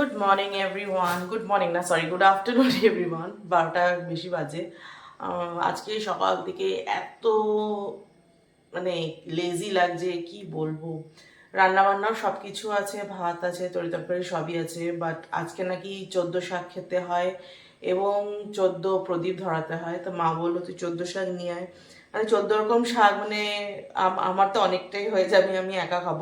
Good morning everyone good morning না sorry good afternoon everyone বারোটা বেশি বাজে। আজকে সকাল থেকে এত মানে লেজি লাগছে, কি বলব? রান্না বান্নাও সব কিছু আছে, ভাত আছে, তরি তরকারি সবই আছে বাট আজকে নাকি চোদ্দ শাক খেতে হয় এবং চোদ্দ প্রদীপ ধরাতে হয়। তো মা বলল, তুই চোদ্দ শাক নিয়ে আয়। মানে চোদ্দ রকম শাক মানে আমার তো অনেকটাই হয়ে যাবে, আমি একা খাব।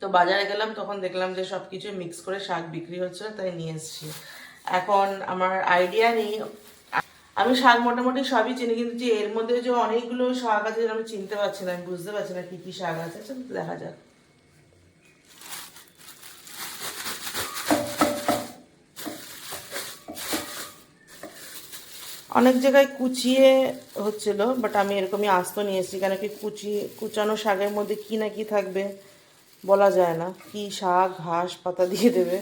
তো বাজারে গেলাম, তখন দেখলাম যে সব কিছু মিক্স করে শাক বিক্রি হচ্ছে, তাই নিয়ে এসেছি। এখন আমার আইডিয়া নেই। আমি শাক মোটামুটি সবই চিনি, কিন্তু যে এর মধ্যে যে অনেকগুলো শাক আছে আমি চিনতে পারছি না, আমি বুঝতে পারছি না কি কি শাক আছে, চলো দেখা যাক। অনেক জায়গায় কুচিয়ে হচ্ছিল বাট আমি এরকমই আস্ত নিয়ে এসেছি, কেন কি কুচি কুচানো শাকের মধ্যে কি না কি থাকবে? বলা যায় না কি শাক ঘাস পাতা দিয়ে দেবে।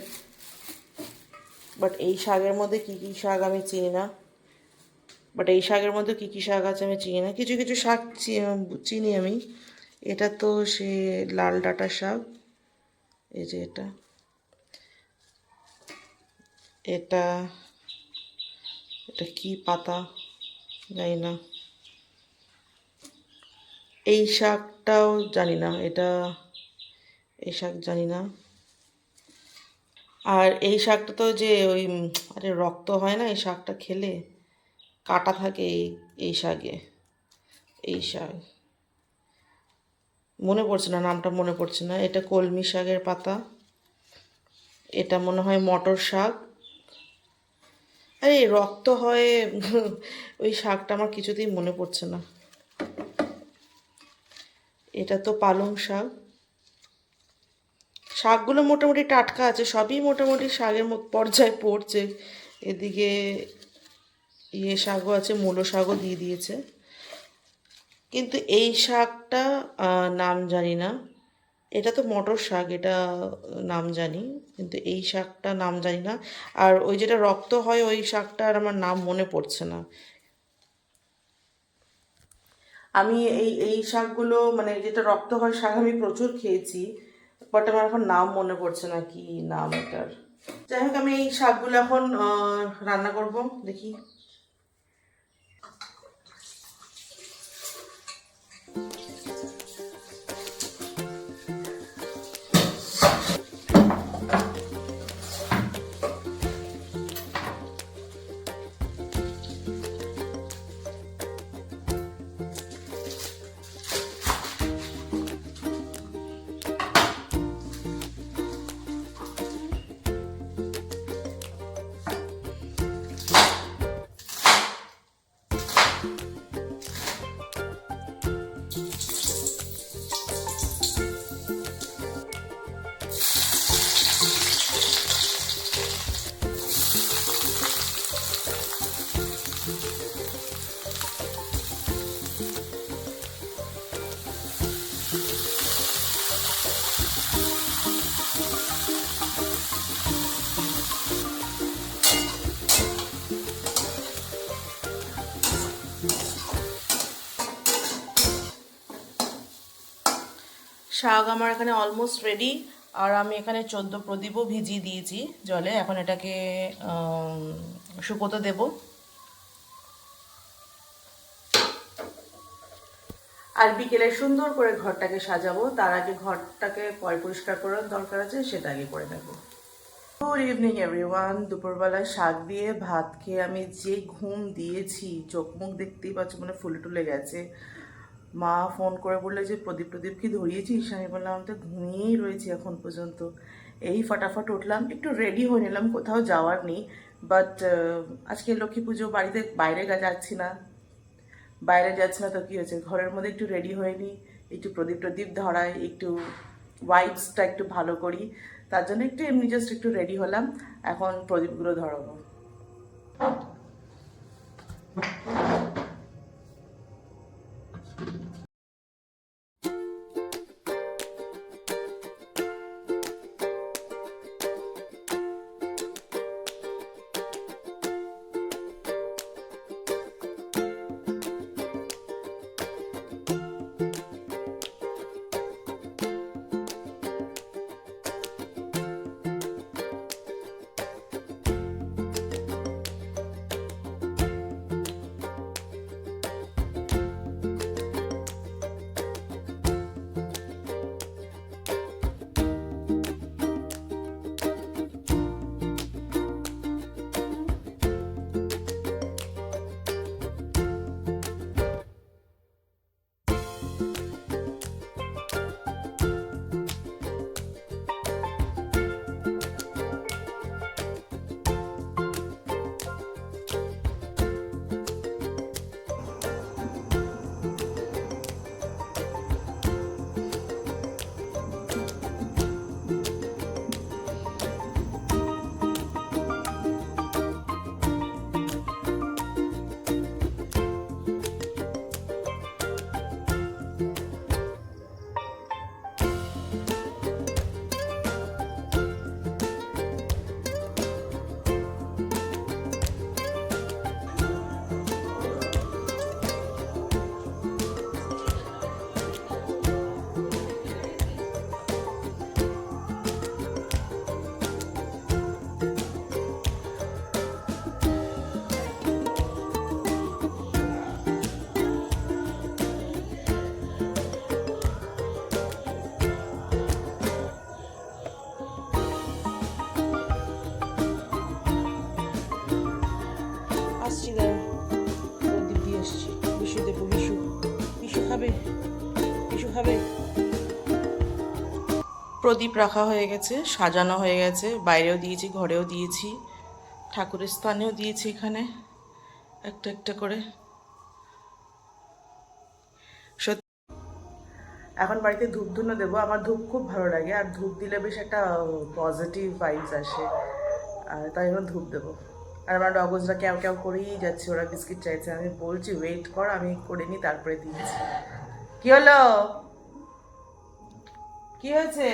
বাট এই শাকের মধ্যে কি কি শাক আমি চিনি না। বাট এই শাকের মধ্যে কি কি শাক আছে আমি চিনি না। কিছু কিছু শাক চিনি আমি। এটা তো সে লাল ডাঁটা শাক। এই যে এটা। এটা এটা কি পাতা? জানি না। এই শাকটাও জানি না। এটা এই শাক জানি না। আর এই শাকটা তো যে ওই, আরে রক্ত হয় না এই শাকটা খেলে? কাটা থাকে এই এই শাকে। এই শাক। মনে পড়ছে না, নামটা মনে পড়ছে না। এটা কলমি শাকের পাতা। এটা মনে হয় মটর শাক। আরে রক্ত হয়, ওই শাকটা আমার কিছুতেই মনে পড়ছে না। এটা তো পালং শাক। শাকগুলো মোটামুটি টাটকা আছে, সবই মোটামুটি শাকের পর্যায়ে পড়ছে। এদিকে ইয়ে শাকও আছে, মূলো শাকও দিয়ে দিয়েছে। কিন্তু এই শাকটা নাম জানি না। এটা তো মটর শাক, এটা, নাম জানি। কিন্তু এই শাকটা নাম জানি না। আর ওই যেটা রক্ত হয়, ওই শাকটার আমার নাম মনে পড়ছে না। আমি এই এই শাকগুলো মানে যেটা রক্ত হয়, শাক আমি প্রচুর খেয়েছি। বাট আমার এখন নাম মনে পড়ছে না, কি নাম এটার? যাই হোক, আমি এই শাকগুলো এখন রান্না করব, দেখি। শাক আমার এখানে অলমোস্ট রেডি আর আমি এখানে চোদ্দ প্রদীপও ভিজিয়ে দিয়েছি জলে। এখন এটাকে শুকোতে দেব। আর বিকেলে সুন্দর করে ঘরটাকে সাজাবো। তার আগে ঘরটাকে পয় পরিষ্কার করার দরকার আছে, সেটা আগে করে নেব। গুড ইভিনিং এভরিওয়ান দুপুরবেলায় শাক দিয়ে ভাত খেয়ে আমি যে ঘুম দিয়েছি, চোখ মুখ দেখতেই পাচ্ছি মানে ফুলে টুলে গেছে। মা ফোন করে বললে যে, প্রদীপ প্রদীপ কি ধরিয়েছিস? আমি বললাম তো ঘুমিয়েই রয়েছি এখন পর্যন্ত। এই ফটাফট উঠলাম, একটু রেডি হয়ে নিলাম, কোথাও যাওয়ার নেই। বাট আজকে লক্ষ্মী পুজো, বাড়িতে বাইরে যাচ্ছি না। বাইরে যাচ্ছি না তো কী হয়েছে? ঘরের মধ্যে একটু রেডি হয়ে নিই, একটু প্রদীপ প্রদীপ ধরাই, একটু ওয়াইপসটা একটু ভালো করি। তার জন্য একটু, এমনি জাস্ট একটু রেডি হলাম। এখন প্রদীপগুলো ধরাবো। প্রদীপ রাখা হয়ে গেছে, সাজানো হয়ে গেছে, বাইরেও দিয়েছি, ঘরেও দিয়েছি, ঠাকুরের স্থানেও দিয়েছি এখানে, একটা একটা করে। সত্যি, এখন বাড়িতে ধূপ ধুনো দেবো, আমার ধূপ খুব ভালো লাগে, আর ধূপ দিলে বেশ একটা পজিটিভ ভাইবস আসে, আর তাই জন্য ধূপ দেবো। আর আমার ডগজরা কেউ কেউ করেই যাচ্ছে, ওরা বিস্কিট চাইছে, আমি বলছি ওয়েট কর, আমি করে নিই, তারপরে দিয়েছি কি হলো? কি হয়েছে?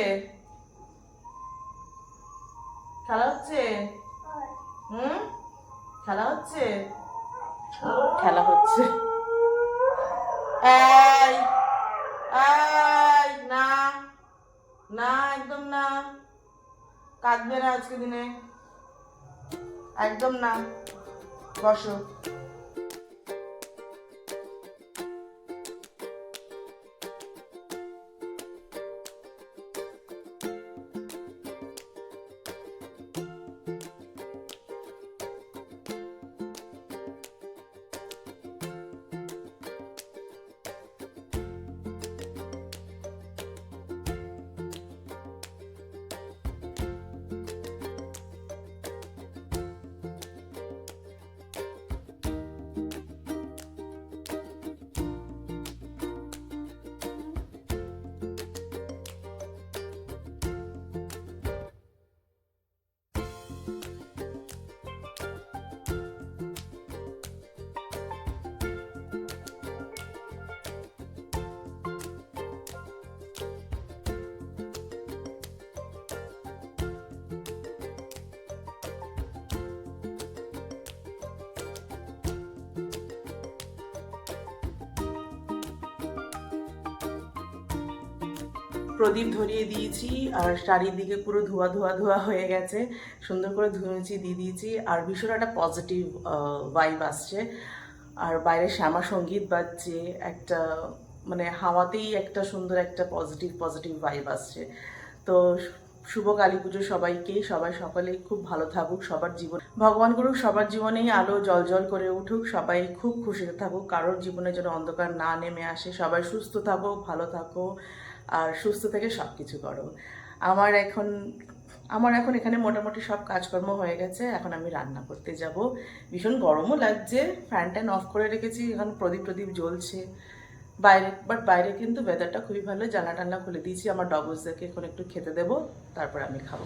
খেলা হচ্ছে? হুম? খেলা হচ্ছে? খেলা হচ্ছে। এই এই, না না, একদম না। কাঁদবে না আজকে দিনে। একদম না। বসো। প্রদীপ ধরিয়ে দিয়েছি, আর চারিদিকে পুরো ধোয়া ধোয়া ধোয়া হয়ে গেছে। সুন্দর করে ধুয়েছি দিয়ে দিয়েছি, আর ভীষণ একটা পজিটিভ ভাইব আসছে। আর বাইরে শ্যামা সংগীত বাজছে, একটা মানে হাওয়াতেই একটা সুন্দর একটা পজিটিভ পজিটিভ ভাইব আসছে। তো শুভ কালী পুজো সবাইকে, সবাই সকলে খুব ভালো থাকুক, সবার জীবন, ভগবান করুক, সবার জীবনেই আলো জল জল করে উঠুক, সবাই খুব খুশিতে থাকুক, কারোর জীবনে যেন অন্ধকার না নেমে আসে, সবাই সুস্থ থাকো, ভালো থাকো। আর সুস্থ থেকে সব কিছু করো। আমার এখন আমার এখন এখানে মোটামুটি সব কাজকর্ম হয়ে গেছে। এখন আমি রান্না করতে যাব। ভীষণ গরমও লাগছে। ফ্যান ট্যান অফ করে রেখেছি। এখন প্রদীপ প্রদীপ জ্বলছে। বাইরে বাট বাইরে কিন্তু ওয়েদারটা খুবই ভালো। জানা টান্না খুলে দিয়েছি। আমার ডগসদেরকে এখন একটু খেতে দেবো। তারপর আমি খাব।